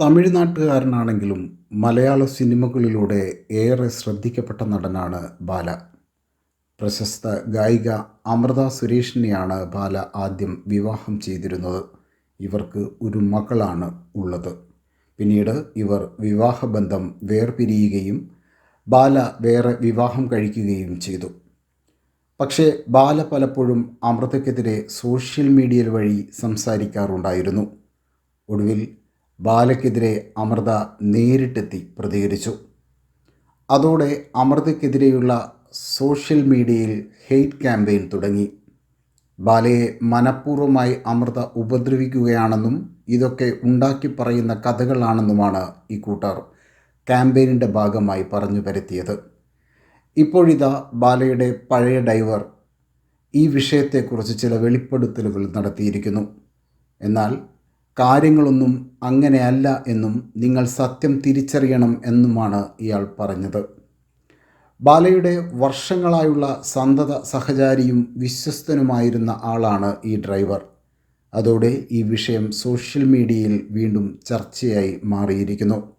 തമിഴ്നാട്ടുകാരനാണെങ്കിലും മലയാള സിനിമകളിലൂടെ ഏറെ ശ്രദ്ധിക്കപ്പെട്ട നടനാണ് ബാല. പ്രശസ്ത ഗായിക അമൃത സുരേഷിനെയാണ് ബാല ആദ്യം വിവാഹം ചെയ്തിരുന്നത്. ഇവർക്ക് ഒരു മകളാണ് ഉള്ളത്. പിന്നീട് ഇവർ വിവാഹബന്ധം വേർപിരിയുകയും ബാല വേറെ വിവാഹം കഴിക്കുകയും ചെയ്തു. പക്ഷേ ബാല പലപ്പോഴും അമൃതയ്ക്കെതിരെ സോഷ്യൽ മീഡിയ വഴി സംസാരിക്കാറുണ്ടായിരുന്നു. ഒടുവിൽ ബാലയ്ക്കെതിരെ അമൃത നേരിട്ടെത്തി പ്രതികരിച്ചു. അതോടെ അമൃതയ്ക്കെതിരെയുള്ള സോഷ്യൽ മീഡിയയിൽ ഹെയ്റ്റ് ക്യാമ്പയിൻ തുടങ്ങി. ബാലയെ മനഃപൂർവമായി അമൃത ഉപദ്രവിക്കുകയാണെന്നും ഇതൊക്കെ ഉണ്ടാക്കി പറയുന്ന കഥകളാണെന്നുമാണ് ഈ കൂട്ടർ ക്യാമ്പയിനിന്റെ ഭാഗമായി പറഞ്ഞു പരത്തിയത്. ഇപ്പോഴിതാ ബാലയുടെ പഴയ ഡൈവർ ഈ വിഷയത്തെക്കുറിച്ച് ചില വെളിപ്പെടുത്തലുകൾ നടത്തിയിരിക്കുന്നു. എന്നാൽ കാര്യങ്ങളൊന്നും അങ്ങനെയല്ല എന്നും നിങ്ങൾ സത്യം തിരിച്ചറിയണം എന്നുമാണ് ഇയാൾ പറഞ്ഞത്. ബാലയുടെ വർഷങ്ങളായുള്ള സന്തത സഹചാരിയും വിശ്വസ്തനുമായിരുന്ന ആളാണ് ഈ ഡ്രൈവർ. അതോടെ ഈ വിഷയം സോഷ്യൽ മീഡിയയിൽ വീണ്ടും ചർച്ചയായി മാറിയിരിക്കുന്നു.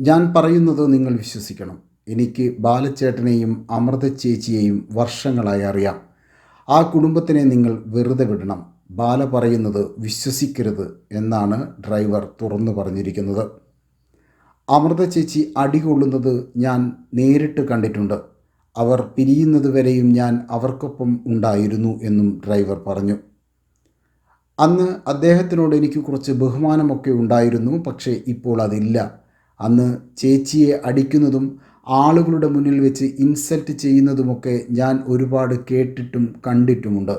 ഞാൻ പറയുന്നത് നിങ്ങൾ വിശ്വസിക്കണം. എനിക്ക് ബാലച്ചേട്ടനെയും അമൃത ചേച്ചിയെയും വർഷങ്ങളായി അറിയാം. ആ കുടുംബത്തിനെ നിങ്ങൾ വെറുതെ വിടണം. ബാല പറയുന്നത് വിശ്വസിക്കരുത് എന്നാണ് ഡ്രൈവർ തുറന്നു പറഞ്ഞിരിക്കുന്നത്. അമൃത ചേച്ചി അടികൊള്ളുന്നത് ഞാൻ നേരിട്ട് കണ്ടിട്ടുണ്ട്. അവർ പിരിയുന്നത് വരെയും ഞാൻ അവർക്കൊപ്പം ഉണ്ടായിരുന്നു എന്നും ഡ്രൈവർ പറഞ്ഞു. അന്ന് അദ്ദേഹത്തിനോട് എനിക്ക് കുറച്ച് ബഹുമാനമൊക്കെ ഉണ്ടായിരുന്നു പക്ഷേ ഇപ്പോൾ അതില്ല. അന്ന് ചേച്ചിയെ അടിക്കുന്നതും ആളുകളുടെ മുന്നിൽ വെച്ച് ഇൻസൾട്ട് ചെയ്യുന്നതുമൊക്കെ ഞാൻ ഒരുപാട് കേട്ടിട്ടും കണ്ടിട്ടുമുണ്ട്.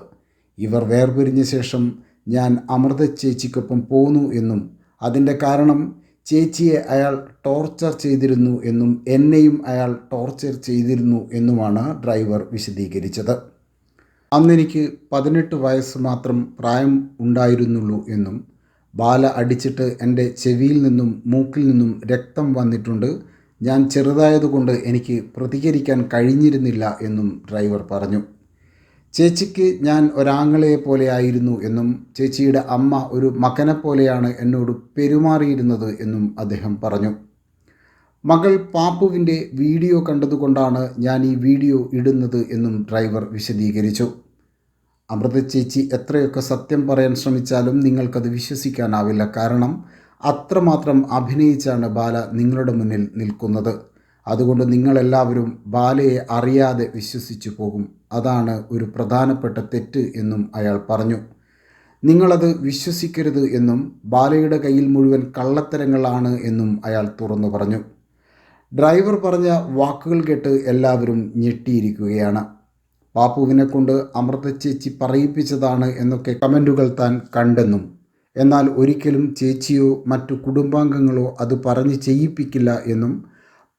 ഇവർ വേർപിരിഞ്ഞ ശേഷം ഞാൻ അമൃത ചേച്ചിക്കൊപ്പം പോന്നു എന്നും അതിന്റെ കാരണം ചേച്ചിയെ അയാൾ ടോർച്ചർ ചെയ്തിരുന്നു എന്നും എന്നെയും അയാൾ ടോർച്ചർ ചെയ്തിരുന്നു എന്നുമാണ് ഡ്രൈവർ വിശദീകരിച്ചത്. അന്നെനിക്ക് പതിനെട്ട് വയസ്സ് മാത്രം പ്രായം ഉണ്ടായിരുന്നുള്ളൂ എന്നും ബാല അടിച്ചിട്ട് എന്റെ ചെവിയിൽ നിന്നും മൂക്കിൽ നിന്നും രക്തം വന്നിട്ടുണ്ട്. ഞാൻ ചെറുതായതുകൊണ്ട് എനിക്ക് പ്രതികരിക്കാൻ കഴിഞ്ഞിരുന്നില്ല എന്നും ഡ്രൈവർ പറഞ്ഞു. ചേച്ചിക്ക് ഞാൻ ഒരാങ്ങളെ പോലെയായിരുന്നു എന്നും ചേച്ചിയുടെ അമ്മ ഒരു മകനെ പോലെയാണ് എന്നോട് പെരുമാറിയിരുന്നത് എന്നും അദ്ദേഹം പറഞ്ഞു. മകൾ പാപ്പുവിന്റെ വീഡിയോ കണ്ടതുകൊണ്ടാണ് ഞാൻ ഈ വീഡിയോ ഇടുന്നത് എന്നും ഡ്രൈവർ വിശദീകരിച്ചു. അമൃത ചേച്ചി എത്രയൊക്കെ സത്യം പറയാൻ ശ്രമിച്ചാലും നിങ്ങൾക്കത് വിശ്വസിക്കാനാവില്ല. കാരണം അത്രമാത്രം അഭിനയിച്ചാണ് ബാല നിങ്ങളുടെ മുന്നിൽ നിൽക്കുന്നത്. അതുകൊണ്ട് നിങ്ങളെല്ലാവരും ബാലയെ അറിയാതെ വിശ്വസിച്ചു പോകും. അതാണ് ഒരു പ്രധാനപ്പെട്ട തെറ്റ് എന്നും അയാൾ പറഞ്ഞു. നിങ്ങളത് വിശ്വസിക്കരുത് എന്നും ബാലയുടെ കയ്യിൽ മുഴുവൻ കള്ളത്തരങ്ങളാണ് എന്നും അയാൾ തുറന്നു പറഞ്ഞു. ഡ്രൈവർ പറഞ്ഞ വാക്കുകൾ കേട്ട് എല്ലാവരും ഞെട്ടിയിരിക്കുകയാണ്. പാപ്പുവിനെ കൊണ്ട് അമൃത ചേച്ചി പറയിപ്പിച്ചതാണ് എന്നൊക്കെ കമന്റുകൾ താൻ കണ്ടെന്നും എന്നാൽ ഒരിക്കലും ചേച്ചിയോ മറ്റു കുടുംബാംഗങ്ങളോ അത് പറഞ്ഞ് ചെയ്യിപ്പിക്കില്ല എന്നും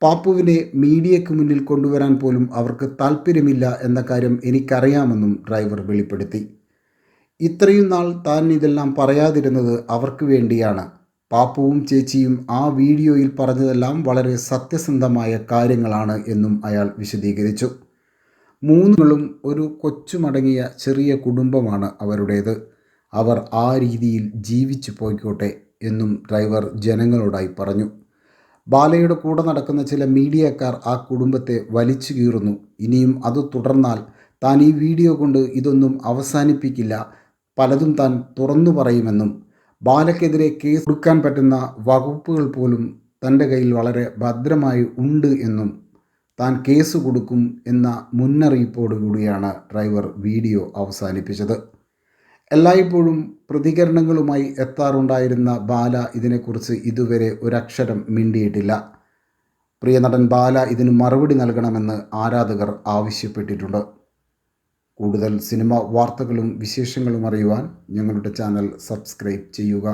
പാപ്പുവിനെ മീഡിയയ്ക്ക് മുന്നിൽ കൊണ്ടുവരാൻ പോലും അവർക്ക് താല്പര്യമില്ല എന്ന കാര്യം എനിക്കറിയാമെന്നും ഡ്രൈവർ വെളിപ്പെടുത്തി. ഇത്രയും നാൾ താൻ ഇതെല്ലാം പറയാതിരുന്നത് അവർക്ക് വേണ്ടിയാണ്. പാപ്പുവും ചേച്ചിയും ആ വീഡിയോയിൽ പറഞ്ഞതെല്ലാം വളരെ സത്യസന്ധമായ കാര്യങ്ങളാണ് എന്നും അയാൾ വിശദീകരിച്ചു. മൂന്നുകളും ഒരു കൊച്ചുമടങ്ങിയ ചെറിയ കുടുംബമാണ് അവരുടേത്. അവർ ആ രീതിയിൽ ജീവിച്ചു പോയിക്കോട്ടെ എന്നും ഡ്രൈവർ ജനങ്ങളോടായി പറഞ്ഞു. ബാലയുടെ കൂടെ നടക്കുന്ന ചില മീഡിയക്കാർ ആ കുടുംബത്തെ വലിച്ചു കീറുന്നു. ഇനിയും അത് തുടർന്നാൽ താൻ ഈ വീഡിയോ കൊണ്ട് ഇതൊന്നും അവസാനിപ്പിക്കില്ല. പലതും താൻ തുറന്നു പറയുമെന്നും ബാലയ്ക്കെതിരെ കേസ് കൊടുക്കാൻ പറ്റുന്ന വകുപ്പുകൾ പോലും തന്റെ കയ്യിൽ വളരെ ഭദ്രമായി ഉണ്ട് എന്നും താൻ കേസ് കൊടുക്കും എന്ന മുന്നറിയിപ്പോടുകൂടിയാണ് ഡ്രൈവർ വീഡിയോ അവസാനിപ്പിച്ചത്. എല്ലായ്പ്പോഴും പ്രതികരണങ്ങളുമായി എത്താറുണ്ടായിരുന്ന ബാല ഇതിനെക്കുറിച്ച് ഇതുവരെ ഒരക്ഷരം മിണ്ടിയിട്ടില്ല. പ്രിയ നടൻ ബാല ഇതിന് മറുപടി നൽകണമെന്ന് ആരാധകർ ആവശ്യപ്പെട്ടിട്ടുണ്ട്. കൂടുതൽ സിനിമ വാർത്തകളും വിശേഷങ്ങളും അറിയുവാൻ ഞങ്ങളുടെ ചാനൽ സബ്സ്ക്രൈബ് ചെയ്യുക.